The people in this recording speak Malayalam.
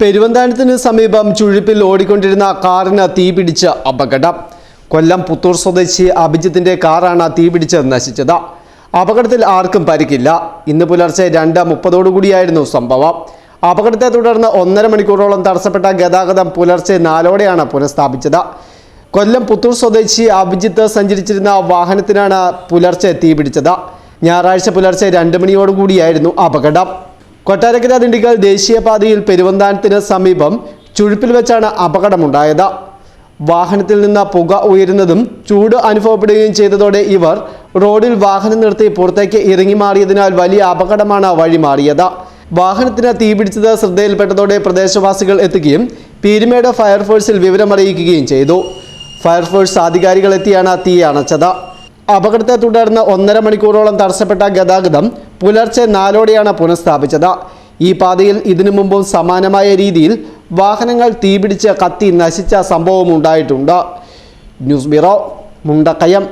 പെരുവന്താനത്തിന് സമീപം ചുഴിപ്പിൽ ഓടിക്കൊണ്ടിരുന്ന കാറിന് തീപിടിച്ച് അപകടം. കൊല്ലം പുത്തൂർ സ്വദേശി അഭിജിത്തിന്റെ കാറാണ് തീപിടിച്ച് നശിച്ചത്. അപകടത്തിൽ ആർക്കും പരിക്കില്ല. ഇന്ന് പുലർച്ചെ രണ്ട് മുപ്പതോടുകൂടിയായിരുന്നു സംഭവം. അപകടത്തെ തുടർന്ന് ഒന്നര മണിക്കൂറോളം തടസ്സപ്പെട്ട ഗതാഗതം പുലർച്ചെ നാലോടെയാണ് പുനഃസ്ഥാപിച്ചത്. കൊല്ലം പുത്തൂർ സ്വദേശി അഭിജിത്ത് സഞ്ചരിച്ചിരുന്ന വാഹനത്തിനാണ് പുലർച്ചെ തീപിടിച്ചത് ഞായറാഴ്ച പുലർച്ചെ രണ്ട് മണിയോടുകൂടിയായിരുന്നു അപകടം. കൊട്ടാരക്കര ദിണ്ടിഗൽ ദേശീയപാതയിൽ പെരുവന്താനത്തിന് സമീപം ചുഴുപ്പിൽ വെച്ചാണ് അപകടമുണ്ടായത്. വാഹനത്തിൽ നിന്ന് പുക ഉയരുന്നതും ചൂട് അനുഭവപ്പെടുകയും ചെയ്തതോടെ ഇവർ റോഡിൽ വാഹനം നിർത്തി പുറത്തേക്ക് ഇറങ്ങി മാറിയതിനാൽ വലിയ അപകടമാണ് വഴിമാറിയത്. വാഹനത്തിന് തീപിടിച്ചത് ശ്രദ്ധയിൽപ്പെട്ടതോടെ പ്രദേശവാസികൾ എത്തുകയും പീരുമേട് ഫയർഫോഴ്സിൽ വിവരമറിയിക്കുകയും ചെയ്തു. ഫയർഫോഴ്സ് അധികാരികൾ എത്തിയാണ് തീ അണച്ചത്. അപകടത്തെ തുടർന്ന് ഒന്നര മണിക്കൂറോളം തടസ്സപ്പെട്ട ഗതാഗതം പുലർച്ചെ നാലോടെയാണ് പുനഃസ്ഥാപിച്ചത്. ഈ പാതയിൽ ഇതിനു മുമ്പും സമാനമായ രീതിയിൽ വാഹനങ്ങൾ തീപിടിച്ച് കത്തി നശിച്ച സംഭവം ഉണ്ടായിട്ടുണ്ട് ന്യൂസ് ബ്യൂറോ മുണ്ടക്കയം.